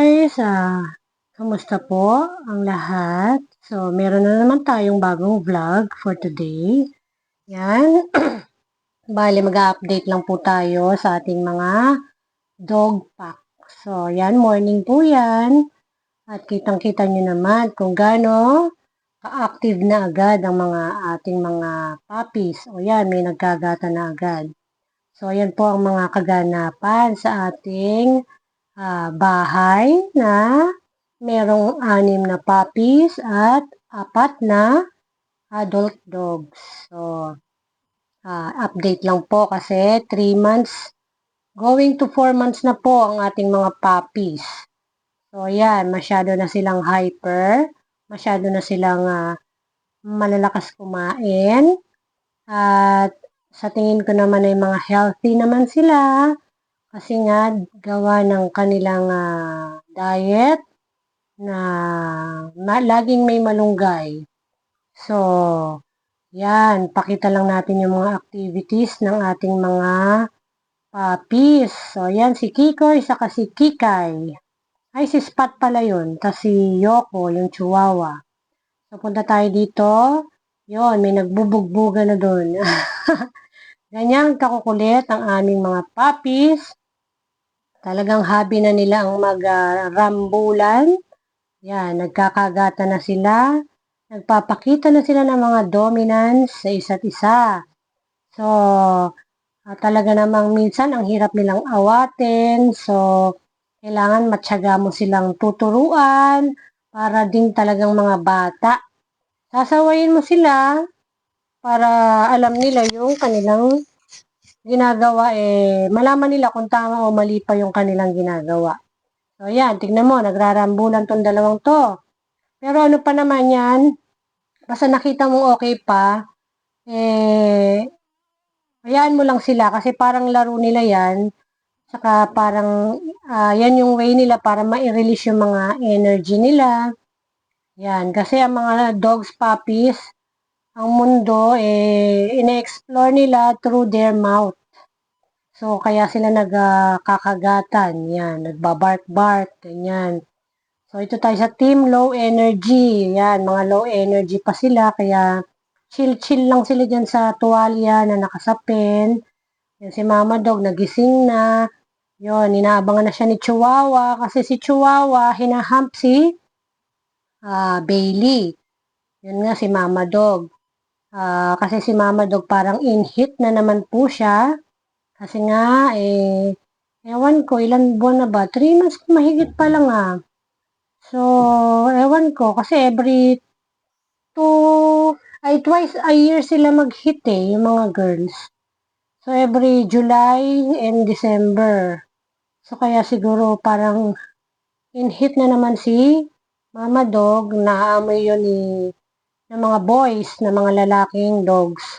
guys! Ah, kamusta po ang lahat? So, meron na naman tayong bagong vlog for today. Yan. Bali, mag-update lang po tayo sa ating mga dog pack. So, yan, morning po yan. At kitang-kita nyo naman kung gaano ka-active na agad ang mga ating mga puppies. O yan, may nagkagata na agad. So, yan po ang mga kaganapan sa ating uh, bahay na merong anim na puppies at apat na adult dogs. So, uh, update lang po kasi 3 months, going to 4 months na po ang ating mga puppies. So, yan, masyado na silang hyper, masyado na silang uh, malalakas kumain, at sa tingin ko naman ay mga healthy naman sila. Kasi nga, gawa ng kanilang uh, diet na, na laging may malunggay. So, yan, pakita lang natin yung mga activities ng ating mga puppies. So, yan, si Kikoy, saka si Kikay. Ay, si Spot pala yun. Tapos si Yoko, yung chihuahua. So, punta tayo dito. Yon, may nagbubugbuga na doon. Ganyang kakukulit ang aming mga puppies. Talagang hobby na nila ang mag-rambulan. Yan, nagkakagata na sila. Nagpapakita na sila ng mga dominance sa isa't isa. So, uh, talaga namang minsan ang hirap nilang awatin. So, kailangan matyaga mo silang tuturuan para din talagang mga bata. Sasawayin mo sila para alam nila yung kanilang ginagawa, eh, malaman nila kung tama o mali pa yung kanilang ginagawa. So, yan, tignan mo, nagrarambulan tong dalawang to. Pero ano pa naman yan, basta nakita mo okay pa, eh, hayaan mo lang sila kasi parang laro nila yan. Saka parang, uh, yan yung way nila para ma-release yung mga energy nila. Yan, kasi ang mga dogs, puppies, ang mundo, eh, ine-explore nila through their mouth. So, kaya sila nagkakagatan, uh, yan, nagbabark-bark, ganyan. So, ito tayo sa team low energy, yan, mga low energy pa sila, kaya chill-chill lang sila dyan sa tuwalya na nakasapin. Yan, si Mama Dog, nagising na. Yon, inaabangan na siya ni Chihuahua, kasi si Chihuahua, hinahump si uh, Bailey. Yun nga si Mama Dog. Uh, kasi si Mama Dog parang in-hit na naman po siya. Kasi nga, eh, ewan ko, ilan buwan na ba? 3 months mahigit pa lang ah. So, ewan ko, kasi every two, ay twice a year sila mag-hit eh, yung mga girls. So, every July and December. So, kaya siguro parang in-hit na naman si Mama Dog, naamoy yun ni ng mga boys, ng mga lalaking dogs.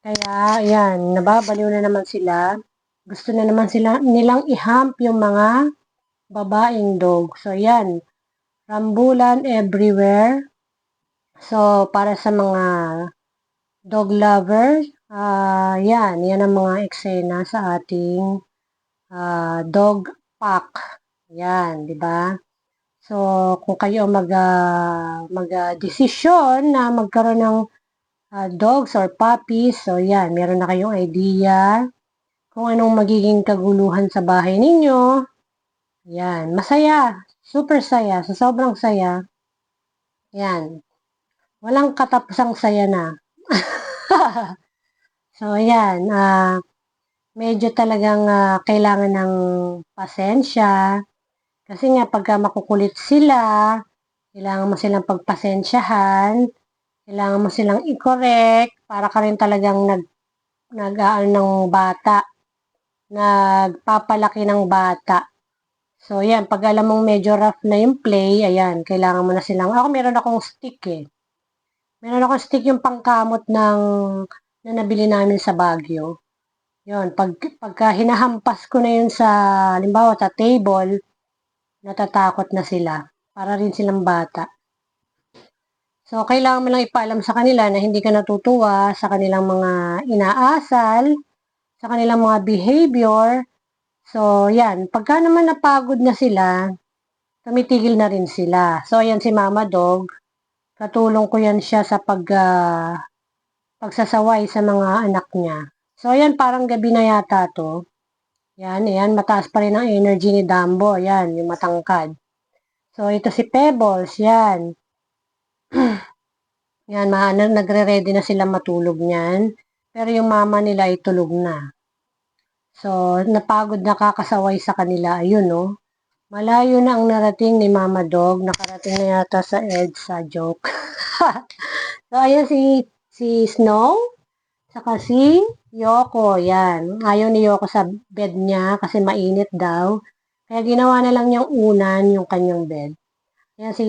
Kaya, ayan, nababaliw na naman sila. Gusto na naman sila nilang ihump yung mga babaeng dog. So, ayan, rambulan everywhere. So, para sa mga dog lovers, uh, yan, yan ang mga eksena sa ating uh, dog pack. Yan, di ba? So, kung kayo mag, uh, mag-desisyon uh, na magkaroon ng uh, dogs or puppies, so yan, meron na kayong idea kung anong magiging kaguluhan sa bahay ninyo. Yan, masaya, super saya, sa so sobrang saya. Yan, walang katapusang saya na. so, yan, uh, medyo talagang uh, kailangan ng pasensya, kasi nga, pagka makukulit sila, kailangan mo silang pagpasensyahan, kailangan mo silang i-correct para ka rin talagang nag, nag ng bata, nagpapalaki ng bata. So, yan, pag alam mong medyo rough na yung play, ayan, kailangan mo na silang, ako meron akong stick eh. Meron akong stick yung pangkamot ng, na nabili namin sa Baguio. Yun, pag, pagka hinahampas ko na yun sa, halimbawa sa table, natatakot na sila. Para rin silang bata. So, kailangan mo lang ipaalam sa kanila na hindi ka natutuwa sa kanilang mga inaasal, sa kanilang mga behavior. So, yan. Pagka naman napagod na sila, tumitigil na rin sila. So, ayan si Mama Dog. Katulong ko yan siya sa pag, ah, pagsasaway sa mga anak niya. So, ayan, parang gabi na yata to. Yan, ayan, mataas pa rin ang energy ni Dumbo. Yan, yung matangkad. So, ito si Pebbles. Yan. yan, ma nagre-ready na sila matulog niyan. Pero yung mama nila ay tulog na. So, napagod na kakasaway sa kanila. Ayun, no? Malayo na ang narating ni Mama Dog. Nakarating na yata sa EDSA joke. so, ayan si, si Snow. Saka si Yoko. Yan. Ayaw ni Yoko sa bed niya kasi mainit daw. Kaya ginawa na lang niyang unan yung kanyang bed. Ayan si,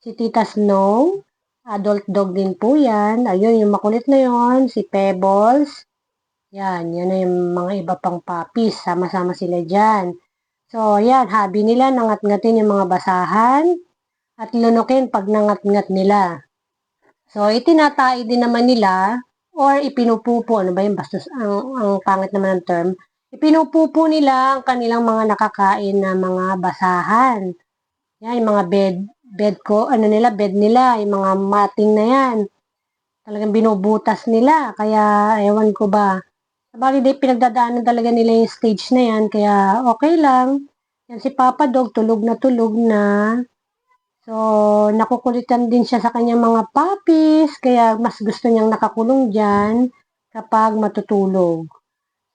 si Tita Snow. Adult dog din po yan. Ayun, yung makulit na yon Si Pebbles. Yan, yan na yung mga iba pang puppies. Sama-sama sila dyan. So, yan, hobby nila, nangat-ngatin yung mga basahan at lunukin pag nangat-ngat nila. So, itinatai din naman nila or ipinupupo, ano ba yung bastos, ang, ang pangit naman ng term, ipinupupo nila ang kanilang mga nakakain na mga basahan. Yan, yung mga bed, bed ko, ano nila, bed nila, yung mga mating na yan. Talagang binubutas nila, kaya ewan ko ba, Sabali di pinagdadaanan talaga nila yung stage na yan, kaya okay lang. Yan si Papa Dog, tulog na tulog na. So, nakukulitan din siya sa kanyang mga puppies, kaya mas gusto niyang nakakulong dyan kapag matutulog.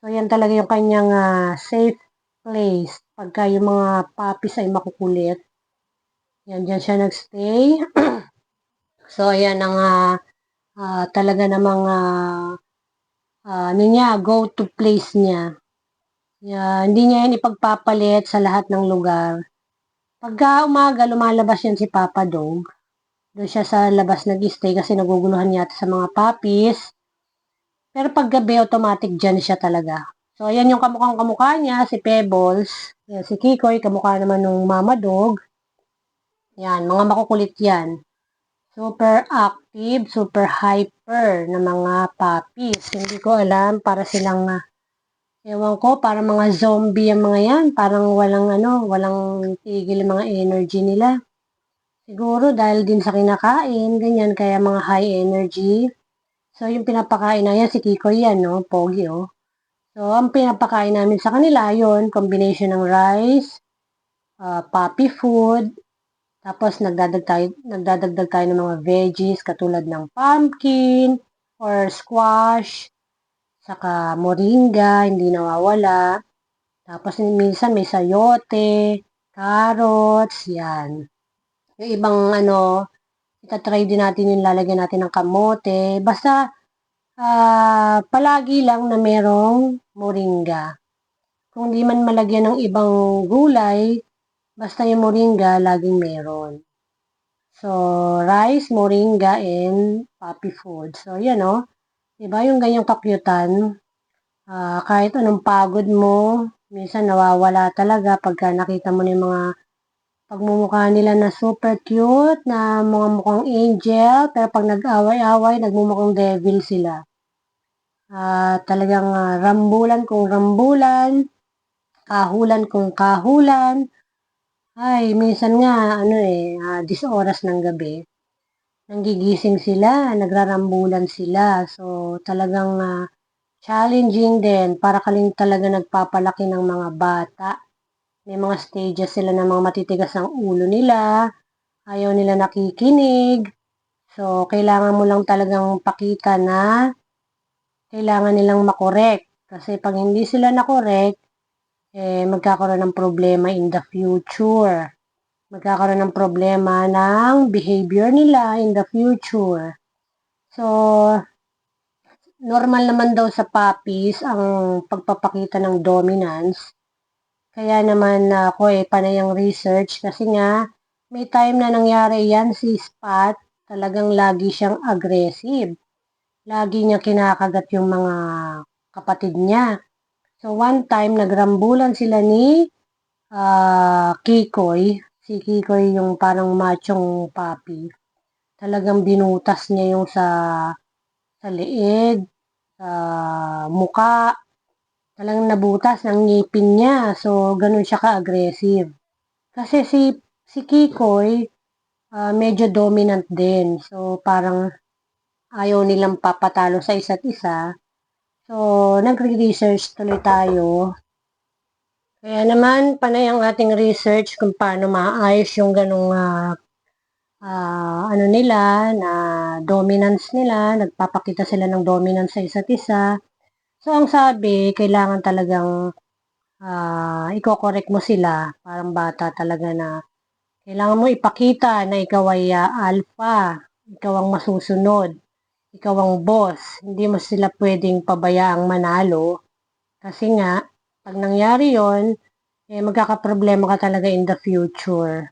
So, yan talaga yung kanyang uh, safe place pagka yung mga puppies ay makukulit. Yan, dyan siya nagstay. so, ayan ang uh, uh, talaga namang uh, uh, ano niya, go to place niya. Yeah, hindi niya yan ipagpapalit sa lahat ng lugar. Pagka umaga, lumalabas yan si Papa Dog. Doon siya sa labas nag-stay kasi naguguluhan yata sa mga puppies. Pero pag gabi, automatic dyan siya talaga. So, ayan yung kamukhang kamukha niya, si Pebbles. Yan, si Kikoy, kamukha naman ng Mama Dog. Yan, mga makukulit yan super active, super hyper na mga puppies. Hindi ko alam, para silang, uh, ewan ko, para mga zombie ang mga yan. Parang walang, ano, walang tigil mga energy nila. Siguro dahil din sa kinakain, ganyan, kaya mga high energy. So, yung pinapakain na yan, si Kiko yan, no? Pogi, oh. So, ang pinapakain namin sa kanila, yon combination ng rice, uh, puppy food, tapos nagdadagdag tayo, nagdadagdag tayo ng mga veggies katulad ng pumpkin or squash, saka moringa, hindi nawawala. Tapos minsan may sayote, carrots, yan. Yung ibang ano, itatry din natin yung lalagyan natin ng kamote. Basta uh, palagi lang na merong moringa. Kung di man malagyan ng ibang gulay, Basta yung moringa, laging meron. So, rice, moringa, and puppy food. So, yan o. Oh. Diba yung ganyang kakyutan? Uh, kahit anong pagod mo, minsan nawawala talaga pagka nakita mo yung mga pagmumukha nila na super cute, na mga mukhang angel, pero pag nag-away-away, nagmumukhang devil sila. Uh, talagang uh, rambulan kung rambulan, kahulan kung kahulan, ay, minsan nga, ano eh, uh, 10 oras ng gabi, nanggigising sila, nagrarambulan sila. So, talagang uh, challenging din para kaling talaga nagpapalaki ng mga bata. May mga stages sila ng mga matitigas ang ulo nila, ayaw nila nakikinig. So, kailangan mo lang talagang pakita na kailangan nilang makorek. Kasi pag hindi sila nakorek, eh, magkakaroon ng problema in the future. Magkakaroon ng problema ng behavior nila in the future. So, normal naman daw sa puppies ang pagpapakita ng dominance. Kaya naman ako eh, panayang research kasi nga may time na nangyari yan si Spot, talagang lagi siyang aggressive. Lagi niya kinakagat yung mga kapatid niya. So, one time, nagrambulan sila ni uh, Kikoy. Si Kikoy yung parang machong papi. Talagang binutas niya yung sa sa leeg, sa muka. Talagang nabutas ng ngipin niya. So, ganun siya ka-aggressive. Kasi si si Kikoy, ah, medyo dominant din. So, parang ayaw nilang papatalo sa isa't isa. So, nagre-research tuloy tayo. Kaya naman, panay ang ating research kung paano maayos yung ganong ah, ah, ano nila, na dominance nila, nagpapakita sila ng dominance sa isa't isa. So, ang sabi, kailangan talagang ah, iko-correct mo sila, parang bata talaga na kailangan mo ipakita na ikaw ay ah, alpha, ikaw ang masusunod, ikaw ang boss. Hindi mo sila pwedeng pabayaang manalo. Kasi nga, pag nangyari yon eh magkakaproblema ka talaga in the future.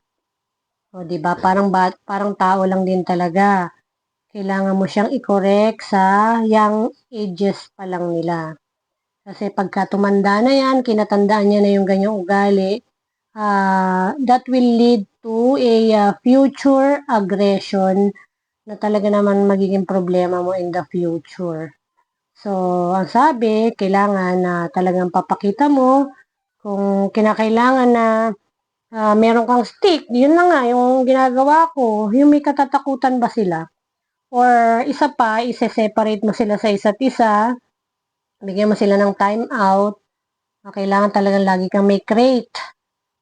O, di ba? Parang ba, parang tao lang din talaga. Kailangan mo siyang i-correct sa young ages pa lang nila. Kasi pagka tumanda na yan, kinatandaan niya na yung ganyang ugali, uh, that will lead to a uh, future aggression na talaga naman magiging problema mo in the future. So, ang sabi, kailangan na talagang papakita mo kung kinakailangan na uh, meron kang stick, yun na nga, yung ginagawa ko, yung may katatakutan ba sila? Or isa pa, isa-separate mo sila sa isa't isa, bigyan mo sila ng time out, kailangan talagang lagi kang may crate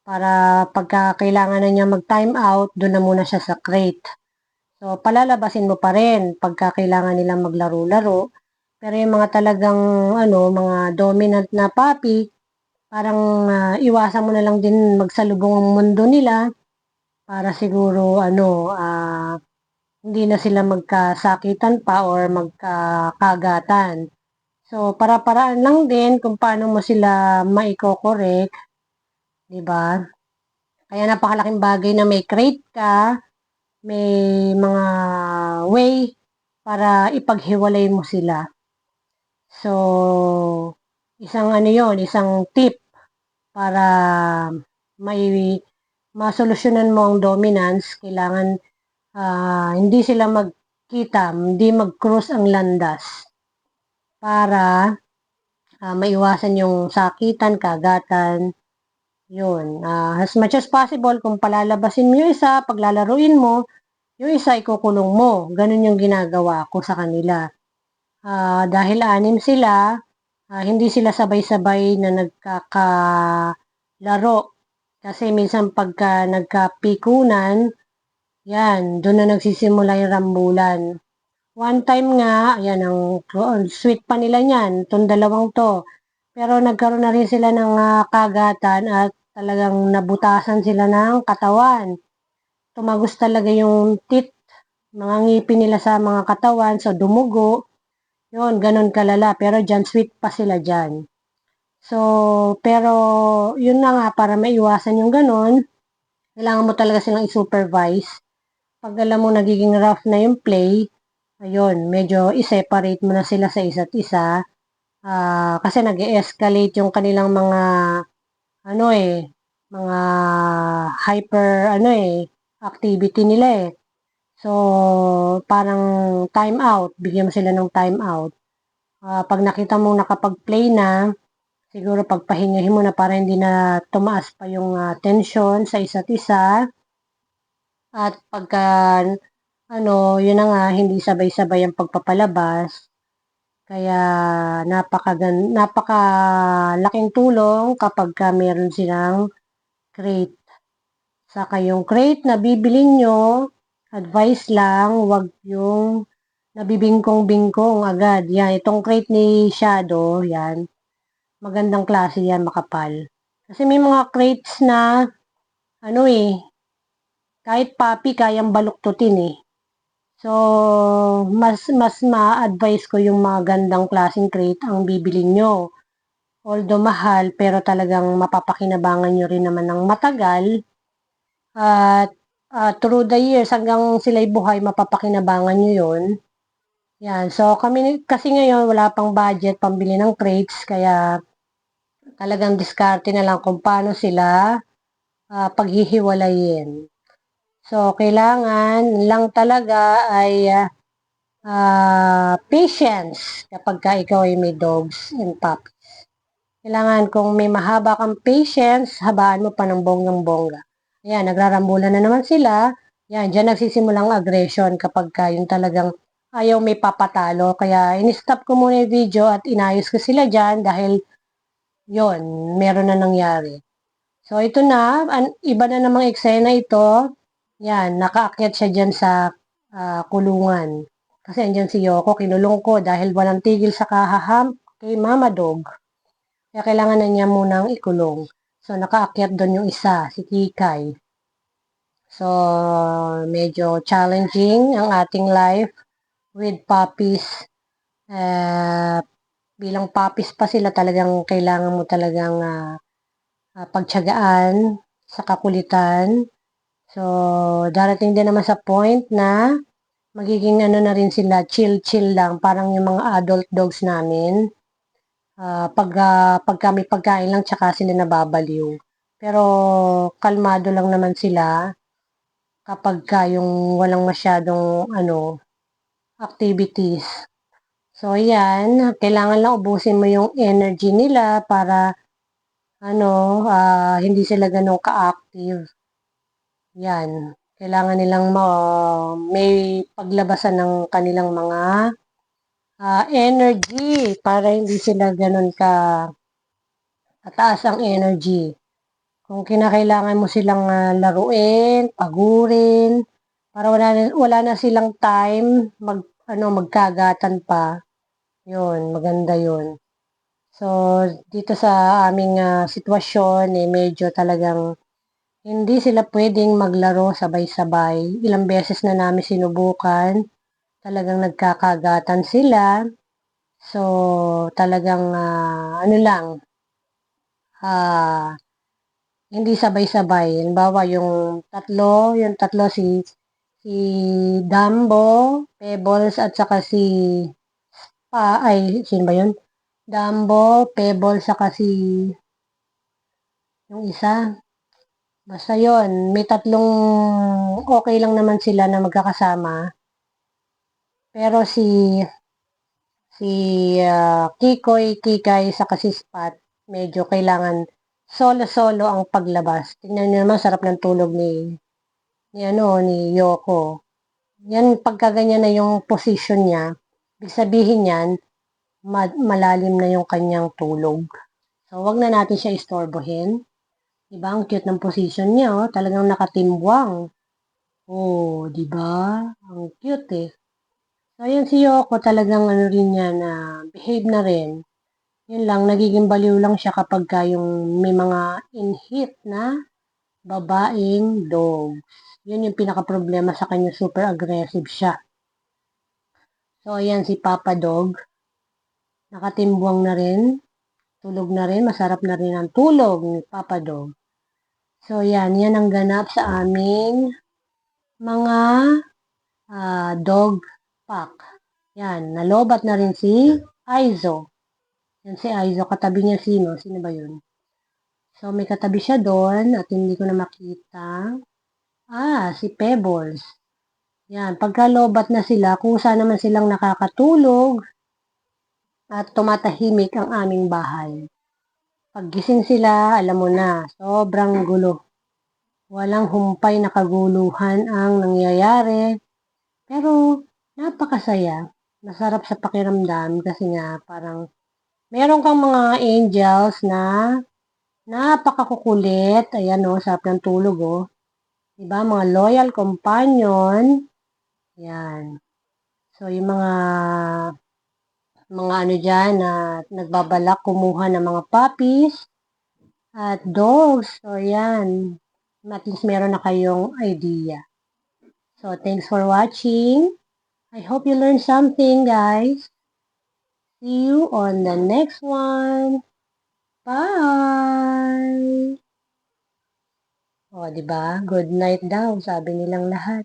para pagka kailangan na niya mag-time out, doon na muna siya sa crate. So, palalabasin mo pa rin pagka kailangan nilang maglaro-laro. Pero yung mga talagang, ano, mga dominant na puppy, parang uh, iwasan mo na lang din magsalubong ang mundo nila para siguro, ano, uh, hindi na sila magkasakitan pa or magkakagatan. So, para-paraan lang din kung paano mo sila maiko-correct, ba? Kaya napakalaking bagay na may crate ka, may mga way para ipaghiwalay mo sila. So, isang ano yon isang tip para may masolusyonan mo ang dominance, kailangan uh, hindi sila magkita, hindi mag-cross ang landas para uh, maiwasan yung sakitan, kagatan, yun. Uh, as much as possible, kung palalabasin mo yung isa, paglalaruin mo, yung isa ikukulong mo. Ganun yung ginagawa ko sa kanila. Uh, dahil anim sila, uh, hindi sila sabay-sabay na nagkakalaro. Kasi minsan pagka nagkapikunan, yan, doon na nagsisimula yung rambulan. One time nga, yan ang sweet pa nila niyan, itong dalawang to. Pero nagkaroon na rin sila ng uh, kagatan at talagang nabutasan sila ng katawan. Tumagos talaga yung teeth, mga ngipin nila sa mga katawan, so dumugo. Yun, ganun kalala. Pero dyan, sweet pa sila dyan. So, pero, yun na nga, para maiwasan yung ganun, kailangan mo talaga silang i-supervise. Pag alam mo nagiging rough na yung play, ayun, medyo i-separate mo na sila sa isa't isa. Uh, kasi nag escalate yung kanilang mga, ano eh, mga hyper, ano eh, activity nila eh. So, parang time out, bigyan mo sila ng time out. Uh, pag nakita mo nakapag-play na, siguro pagpahingahin mo na para hindi na tumaas pa yung uh, tension sa isa't isa. At pagka, ano, yun na nga, hindi sabay-sabay ang pagpapalabas. Kaya napakagan napakalaking tulong kapag ka meron silang crate. Saka yung crate na bibili nyo, advice lang, wag yung nabibingkong-bingkong agad. Yan, itong crate ni Shadow, yan. Magandang klase yan, makapal. Kasi may mga crates na, ano eh, kahit papi, kayang baluktutin eh. So, mas, mas ma-advise ko yung mga gandang klaseng crate ang bibili nyo. Although mahal, pero talagang mapapakinabangan nyo rin naman ng matagal. At uh, through the years hanggang sila'y buhay, mapapakinabangan nyo yon Yan. So, kami kasi ngayon wala pang budget pambili ng crates, kaya talagang diskarte na lang kung paano sila uh, paghihiwalayin. So, kailangan lang talaga ay uh, uh, patience kapag ka ikaw ay may dogs and puppies. Kailangan kung may mahaba kang patience, habaan mo pa ng bonggang-bongga. Ayan, nagrarambulan na naman sila. Yan, dyan nagsisimulang aggression kapag ka yung talagang ayaw may papatalo. Kaya in-stop ko muna yung video at inayos ko sila dyan dahil yon meron na nangyari. So, ito na, an, iba na namang eksena ito. Yan, nakaakyat siya dyan sa ah, kulungan. Kasi andyan si Yoko, kinulong ko dahil walang tigil sa kahaham kay Mama Dog. Kaya kailangan na niya munang ikulong. So, nakaakyat doon yung isa, si Kikay. So, medyo challenging ang ating life with puppies. Uh, bilang puppies pa sila talagang kailangan mo talagang uh, uh, pagtyagaan sa kakulitan. So, darating din naman sa point na magiging ano na rin sila, chill-chill lang. Parang yung mga adult dogs namin. Uh, pag, uh, pag kami pagkain lang, tsaka sila nababaliw. Pero, kalmado lang naman sila kapag ka yung walang masyadong ano, activities. So, yan. Kailangan lang ubusin mo yung energy nila para ano, uh, hindi sila ganun ka-active. Yan. Kailangan nilang ma- may paglabasan ng kanilang mga uh, energy para hindi sila ganun ka kataas ang energy. Kung kinakailangan mo silang uh, laruin, pagurin, para wala na, wala na silang time mag ano magkagatan pa. 'Yun, maganda 'yun. So dito sa aming uh, sitwasyon eh medyo talagang hindi sila pwedeng maglaro sabay-sabay. Ilang beses na namin sinubukan. Talagang nagkakagatan sila. So talagang uh, ano lang uh, hindi sabay-sabay. Halimbawa, yung tatlo, yung tatlo si si Dumbo, Pebbles, at saka si pa, ay, sino ba yun? Dumbo, Pebbles, saka si yung isa. Basta yon may tatlong okay lang naman sila na magkakasama. Pero si si uh, Kikoy, Kikay, saka si Spot, medyo kailangan solo-solo ang paglabas. Tingnan niyo naman, sarap ng tulog ni, ni, ano, ni Yoko. Yan, pagka ganyan na yung position niya, ibig sabihin yan, ma- malalim na yung kanyang tulog. So, wag na natin siya istorbohin. Diba, ang cute ng position niya, oh. Talagang nakatimbwang. Oh, di ba? Ang cute eh. So, yan si Yoko talagang ano rin niya na behave na rin. Yun lang, nagiging baliw lang siya kapag ka yung may mga in-hit na babaeng dogs. Yun yung pinaka-problema sa kanya, super aggressive siya. So, ayan si Papa Dog. Nakatimbwang na rin. Tulog na rin. Masarap na rin ang tulog ni Papa Dog. So, yan. Yan ang ganap sa aming mga uh, dog pack. Yan. Nalobat na rin si Aizo. Yan si Aizo, katabi niya sino? Sino ba yun? So, may katabi siya doon at hindi ko na makita. Ah, si Pebbles. Yan, pagkalobat na sila, kusa naman silang nakakatulog at tumatahimik ang aming bahay. Paggising sila, alam mo na, sobrang gulo. Walang humpay na kaguluhan ang nangyayari. Pero, napakasaya. Masarap sa pakiramdam kasi nga parang Meron kang mga angels na napakakukulit. Ayan o, oh, sarap ng tulog o. Oh. Diba? Mga loyal companion. Ayan. So, yung mga mga ano dyan na nagbabalak kumuha ng mga puppies at dogs. So, ayan. At least meron na kayong idea. So, thanks for watching. I hope you learned something, guys. See you on the next one. Bye! O, di ba? Good night daw, sabi nilang lahat.